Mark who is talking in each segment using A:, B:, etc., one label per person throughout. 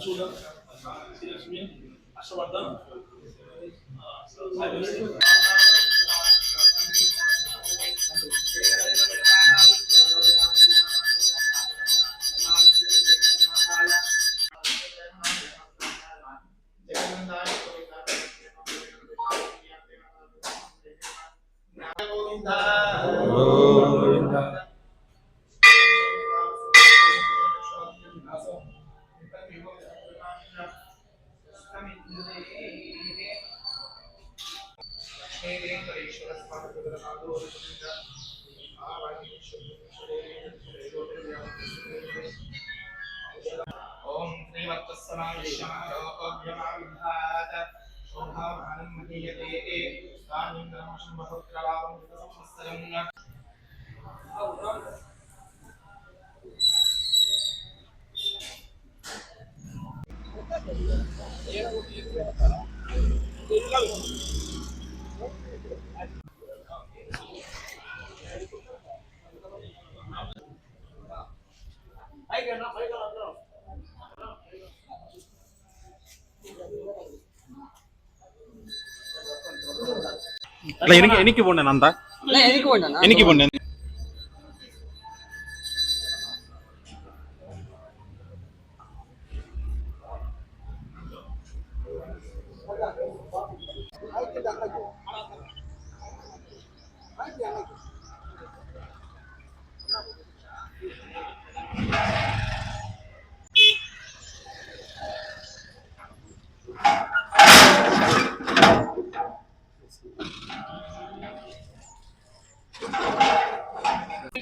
A: Usulden silah şimdi aşağıdan ओम
B: श्रीमत्तस्समायिष्यमायोग्यमाविधात शोभावानं महीयते तानिं नमः बहुत्रलाभं संवत्सरं Thank
C: you. അല്ല എനിക്ക് എനിക്ക് പോണ്ടേ നന്ദ എനിക്ക് പോണ്ടേ I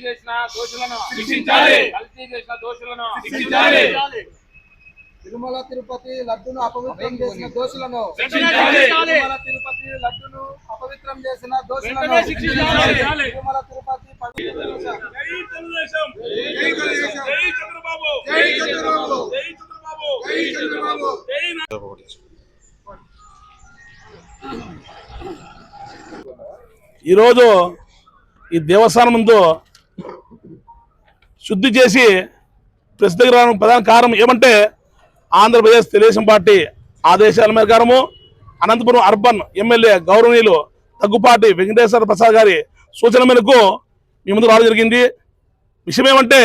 B: చేసిన దోషులను
A: శిక్షించాలి.
B: కల్తీ చేసిన దోషులను
A: శిక్షించాలి.
D: తిరుమల తిరుపతి లడ్డును అపవిత్రం చేసిన దోషులను
A: శిక్షించాలి.
D: తిరుమల తిరుపతి లడ్డును అపవిత్రం చేసిన దోషులను. తిరుమల తిరుపతి పవిత్ర
A: జై తెలుగుదేశం
D: జై తెలుగుదేశం.
A: జై చంద్రబాబు
D: జై చంద్రబాబు.
A: జై చంద్రబాబు
D: జై చంద్రబాబు.
A: జై ఈరోజు ఈ దేవస్థానం ముందు శుద్ధి చేసి ప్రెస్ దగ్గర ప్రధాన కారణం ఏమంటే ఆంధ్రప్రదేశ్ తెలుగుదేశం పార్టీ ఆదేశాల మేరకారము అనంతపురం అర్బన్ ఎమ్మెల్యే గౌరవనీయులు తగ్గుపాటి వెంకటేశ్వర ప్రసాద్ గారి సూచన మేరకు మీ ముందు రావడం జరిగింది. విషయం ఏమంటే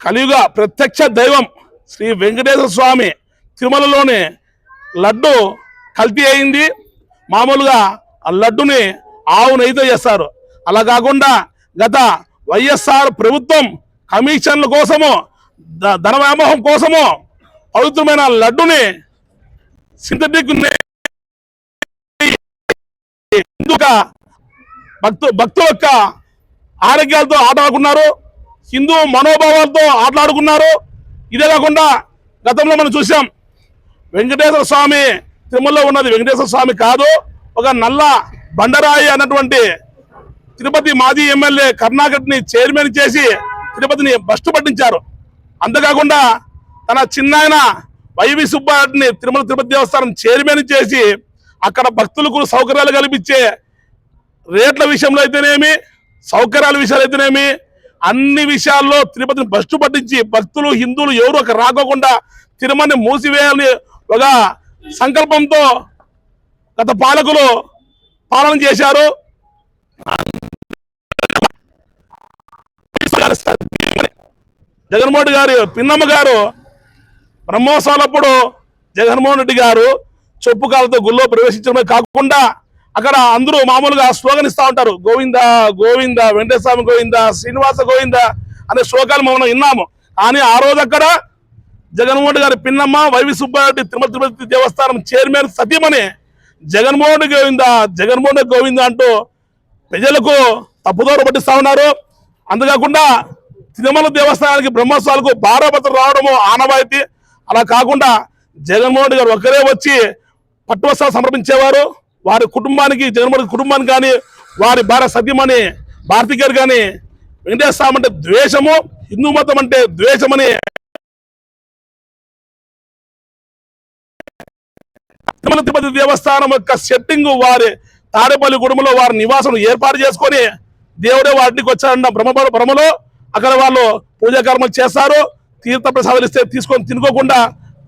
A: కలియుగ ప్రత్యక్ష దైవం శ్రీ వెంకటేశ్వర స్వామి తిరుమలలోని లడ్డు కల్తీ అయింది. మామూలుగా ఆ లడ్డుని ఆవు నెయ్యితో చేస్తారు. అలా కాకుండా గత వైఎస్ఆర్ ప్రభుత్వం కమిషన్ల కోసము ధన వ్యామోహం కోసము పవిత్రమైన లడ్డుని సింథటిక్ భక్తు భక్తుల యొక్క ఆరోగ్యాలతో ఆటలాడుకున్నారు హిందూ మనోభావాలతో ఆటలాడుకున్నారు. ఇదే కాకుండా గతంలో మనం చూసాం వెంకటేశ్వర స్వామి తిరుమలలో ఉన్నది. వెంకటేశ్వర స్వామి కాదు ఒక నల్ల బండరాయి అన్నటువంటి తిరుపతి మాజీ ఎమ్మెల్యే కర్ణాకర్ని చైర్మన్ చేసి తిరుపతిని బస్టు పట్టించారు. అంతేకాకుండా తన చిన్నాయన వైవి సుబ్బారెడ్డిని తిరుమల తిరుపతి దేవస్థానం చైర్మన్ చేసి అక్కడ భక్తులకు సౌకర్యాలు కల్పించే రేట్ల విషయంలో అయితేనేమి సౌకర్యాల విషయాలు అయితేనేమి అన్ని విషయాల్లో తిరుపతిని బస్టు పట్టించి భక్తులు హిందువులు ఎవరు అక్కడ రాకోకుండా తిరుమలని మూసివేయాలని ఒక సంకల్పంతో గత పాలకులు పాలన చేశారు. జగన్మోహన్ గారు పిన్నమ్మ గారు బ్రహ్మోత్సవాలప్పుడు జగన్మోహన్ రెడ్డి గారు చెప్పు కాలతో గుళ్ళో ప్రవేశించడమే కాకుండా అక్కడ అందరూ మామూలుగా స్లోగన్ ఇస్తూ ఉంటారు. గోవింద గోవింద వెంకటేశ్వర గోవింద శ్రీనివాస గోవింద అనే శ్లోకాలు మనం విన్నాము. కానీ ఆ రోజు అక్కడ జగన్మోహన్ గారి పిన్నమ్మ వైవి సుబ్బారెడ్డి తిరుమల తిరుపతి దేవస్థానం చైర్మన్ సతీమణి జగన్మోహన్ గోవింద జగన్మోహన్ గోవింద అంటూ ప్రజలకు తప్పుదోరు పట్టిస్తా ఉన్నారు. అంతేకాకుండా తిరుమల దేవస్థానానికి బ్రహ్మోత్సవాలకు భారపత్రం రావడము ఆనవాయితీ. అలా కాకుండా జగన్మోహన్ రెడ్డి గారు ఒక్కరే వచ్చి పట్టువస్త్రాలు సమర్పించేవారు. వారి కుటుంబానికి జగన్మోహన్ కుటుంబానికి కానీ వారి భార్య సత్యమని భారతి గారు కానీ వెంకటేశ్వర స్వామి అంటే ద్వేషము హిందూ మతం అంటే ద్వేషమని తిరుమల తిరుపతి దేవస్థానం యొక్క సెట్టింగ్ వారి తాడేపల్లి కుటుంబంలో వారి నివాసం ఏర్పాటు చేసుకొని దేవుడే వాటికి వచ్చారన్న భ్రమ భ్రమలో అక్కడ వాళ్ళు పూజా కర్మలు చేస్తారు తీర్థ ప్రసాదాలు ఇస్తే తీసుకొని తినుకోకుండా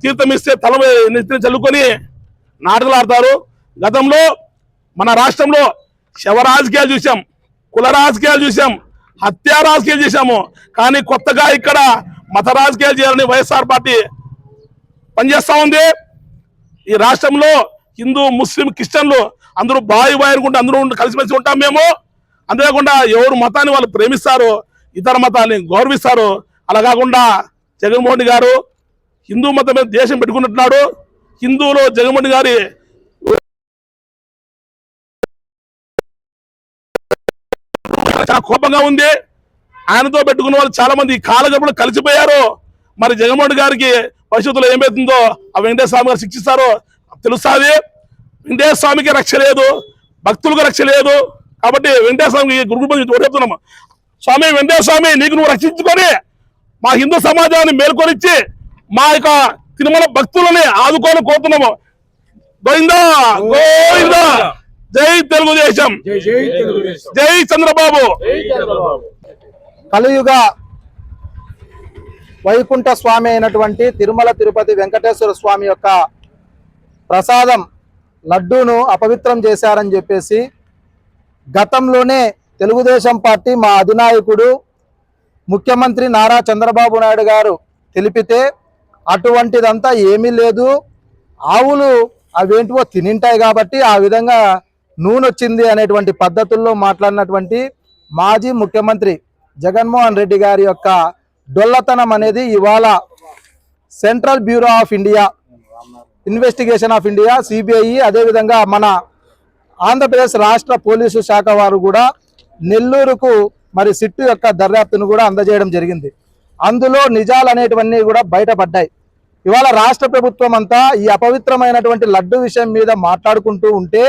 A: తీర్థం ఇస్తే తల నెత్తిని చల్లుకొని నాటకాలు ఆడతారు గతంలో మన రాష్ట్రంలో శవ రాజకీయాలు చూసాం కుల రాజకీయాలు చూసాం హత్యా రాజకీయాలు చేశాము. కానీ కొత్తగా ఇక్కడ మత రాజకీయాలు చేయాలని వైఎస్ఆర్ పార్టీ పనిచేస్తా ఉంది. ఈ రాష్ట్రంలో హిందూ ముస్లిం క్రిస్టియన్లు అందరూ బాయి బాయి అనుకుంటే అందరూ ఉండి కలిసిమెలిసి ఉంటాం మేము. అంతేకాకుండా ఎవరు మతాన్ని వాళ్ళు ప్రేమిస్తారు ఇతర మతాన్ని గౌరవిస్తారు అలా కాకుండా జగన్మోహన్ రెడ్డి గారు హిందూ మతం మీద దేశం పెట్టుకున్నట్టున్నాడు. హిందువులు జగన్మోహన్ గారి చాలా కోపంగా ఉంది. ఆయనతో పెట్టుకున్న వాళ్ళు చాలా మంది కాలగప్పుడు కలిసిపోయారు. మరి జగన్మోహన్ గారికి భవిష్యత్తులో ఏమవుతుందో ఆ వెంకటేశ్వర స్వామి గారు శిక్షిస్తారో తెలుస్తుంది. వెంకటేశ్వర స్వామికి రక్ష లేదు. భక్తులకు రక్ష లేదు. కాబట్టి వెంకటేశ్వర స్వామికి గురుగు చెప్తున్నాము స్వామి వెంకటేశ్వర స్వామి నీకు నువ్వు రక్షించుకొని మా హిందూ సమాజాన్ని మేల్కొనిచ్చి మా యొక్క తిరుమల భక్తులని ఆదుకోని కోరుతున్నాము. గోవిందా గోవిందా. జై తెలుగుదేశం. జై చంద్రబాబు.
D: కలియుగ వైకుంఠ స్వామి అయినటువంటి తిరుమల తిరుపతి వెంకటేశ్వర స్వామి యొక్క ప్రసాదం లడ్డూను అపవిత్రం చేశారని చెప్పేసి గతంలోనే తెలుగుదేశం పార్టీ మా అధినాయకుడు ముఖ్యమంత్రి నారా చంద్రబాబు నాయుడు గారు తెలిపితే అటువంటిదంతా ఏమీ లేదు. ఆవులు అవేంటివో తినింటాయి కాబట్టి ఆ విధంగా నూనె వచ్చింది అనేటువంటి పద్ధతుల్లో మాట్లాడినటువంటి మాజీ ముఖ్యమంత్రి జగన్మోహన్ రెడ్డి గారి యొక్క డొల్లతనం అనేది ఇవాళ central bureau of India investigation of India CBI అదేవిధంగా మన ఆంధ్రప్రదేశ్ రాష్ట్ర పోలీసు శాఖ వారు కూడా నెల్లూరుకు మరి సిట్టు యొక్క దర్యాప్తును కూడా అందజేయడం జరిగింది. అందులో నిజాలు అనేటివన్నీ కూడా బయటపడ్డాయి. ఇవాళ రాష్ట్ర ప్రభుత్వం అంతా ఈ అపవిత్రమైనటువంటి లడ్డు విషయం మీద మాట్లాడుకుంటూ ఉంటే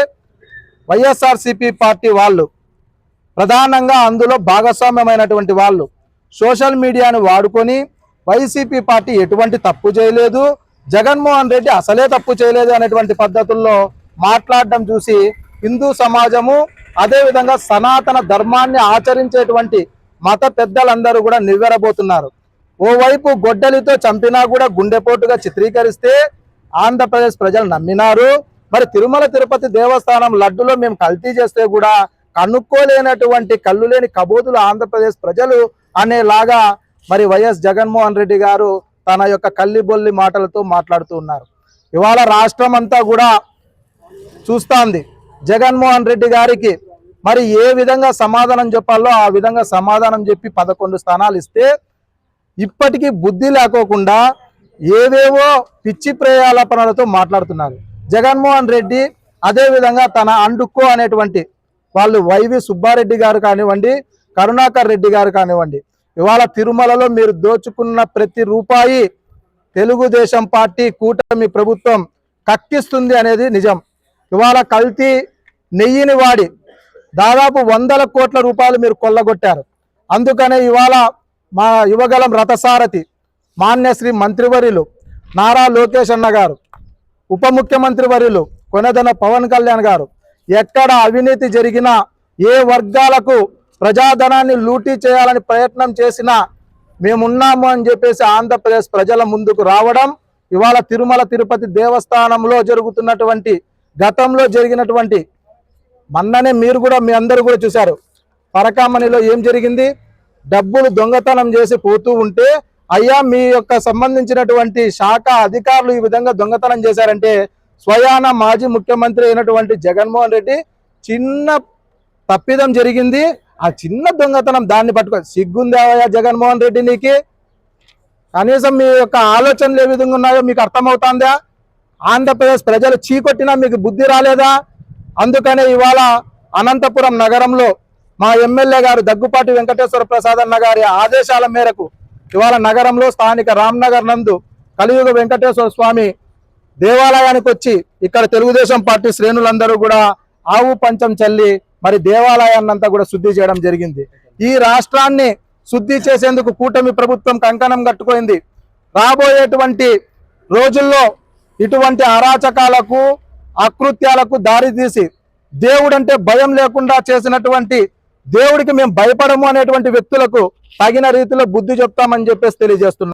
D: వైఎస్ఆర్సిపి పార్టీ వాళ్ళు ప్రధానంగా అందులో భాగస్వామ్యమైనటువంటి వాళ్ళు సోషల్ మీడియాను వాడుకొని వైసీపీ పార్టీ ఎటువంటి తప్పు చేయలేదు జగన్మోహన్ రెడ్డి అసలే తప్పు చేయలేదు అనేటువంటి పద్ధతుల్లో మాట్లాడడం చూసి హిందూ సమాజము అదేవిధంగా సనాతన ధర్మాన్ని ఆచరించేటువంటి మత పెద్దలందరూ కూడా నివ్వెరబోతున్నారు. ఓవైపు గొడ్డలితో చంపినా కూడా గుండెపోటుగా చిత్రీకరిస్తే ఆంధ్రప్రదేశ్ ప్రజలు నమ్మినారు. మరి తిరుమల తిరుపతి దేవస్థానం లడ్డులో మేము కల్తీ చేస్తే కూడా కనుక్కోలేనటువంటి కళ్ళు లేని కబోదులు ఆంధ్రప్రదేశ్ ప్రజలు అనేలాగా మరి వైఎస్ జగన్మోహన్ రెడ్డి గారు తన యొక్క కల్లిబొల్లి మాటలతో మాట్లాడుతూ ఉన్నారు. ఇవాళ రాష్ట్రం అంతా కూడా చూస్తాంది. జగన్మోహన్ రెడ్డి గారికి మరి ఏ విధంగా సమాధానం చెప్పాలో ఆ విధంగా సమాధానం చెప్పి పదకొండు స్థానాలు ఇస్తే ఇప్పటికీ బుద్ధి లేకోకుండా ఏవేవో పిచ్చి ప్రయాలపనలతో మాట్లాడుతున్నారు. జగన్మోహన్ రెడ్డి అదేవిధంగా తన అండుకో అనేటువంటి వాళ్ళు వైవి సుబ్బారెడ్డి గారు కానివ్వండి కరుణాకర్ రెడ్డి గారు కానివ్వండి ఇవాళ తిరుమలలో మీరు దోచుకున్న ప్రతి రూపాయి తెలుగుదేశం పార్టీ కూటమి ప్రభుత్వం కక్కిస్తుంది అనేది నిజం. ఇవాళ కల్తీ నెయ్యిని వాడి దాదాపు వందల కోట్ల రూపాయలు మీరు కొల్లగొట్టారు. అందుకనే ఇవాళ మా యువగలం రథసారథి మాన్యశ్రీ మంత్రివర్యులు నారా లోకేష్ అన్న గారు ఉప ముఖ్యమంత్రి వర్యులు కొనదన పవన్ కళ్యాణ్ గారు ఎక్కడ అవినీతి జరిగినా ఏ వర్గాలకు ప్రజాధనాన్ని లూటీ చేయాలని ప్రయత్నం చేసినా మేమున్నాము అని చెప్పేసి ఆంధ్రప్రదేశ్ ప్రజల ముందుకు రావడం ఇవాళ తిరుమల తిరుపతి దేవస్థానంలో జరుగుతున్నటువంటి గతంలో జరిగినటువంటి మొన్ననే మీరు కూడా మీ అందరూ కూడా చూశారు. పరకామణిలో ఏం జరిగింది? డబ్బులు దొంగతనం చేసి పోతూ ఉంటే అయ్యా మీ యొక్క సంబంధించినటువంటి శాఖ అధికారులు ఈ విధంగా దొంగతనం చేశారంటే స్వయాన మాజీ ముఖ్యమంత్రి అయినటువంటి జగన్మోహన్ రెడ్డి చిన్న తప్పిదం జరిగింది. ఆ చిన్న దొంగతనం దాన్ని పట్టుకో సిగ్గుందేవయ్యా జగన్మోహన్ రెడ్డి నీకి? కనీసం మీ యొక్క ఆలోచనలు ఏ విధంగా ఉన్నాయో మీకు అర్థమవుతుందా? ఆంధ్రప్రదేశ్ ప్రజలు చీకొట్టినా మీకు బుద్ధి రాలేదా? అందుకనే ఇవాళ అనంతపురం నగరంలో మా ఎమ్మెల్యే గారు దగ్గుపాటి వెంకటేశ్వర ప్రసాద్ అన్న గారి ఆదేశాల మేరకు ఇవాళ నగరంలో స్థానిక రామ్నగర్ నందు కలియుగ వెంకటేశ్వర స్వామి దేవాలయానికి వచ్చి ఇక్కడ తెలుగుదేశం పార్టీ శ్రేణులందరూ కూడా ఆవు పంచం చల్లి మరి దేవాలయాన్ని అంతా కూడా శుద్ధి చేయడం జరిగింది. ఈ రాష్ట్రాన్ని శుద్ధి చేసేందుకు కూటమి ప్రభుత్వం కంకణం కట్టుకుంది. రాబోయేటువంటి రోజుల్లో ఇటువంటి అరాచకాలకు అకృత్యాలకు దారి తీసి దేవుడంటే భయం లేకుండా చేసినటువంటి దేవుడికి మేము భయపడము అనేటువంటి వ్యక్తులకు తగిన రీతిలో బుద్ధి చెప్తామని చెప్పేసి తెలియజేస్తున్నాం.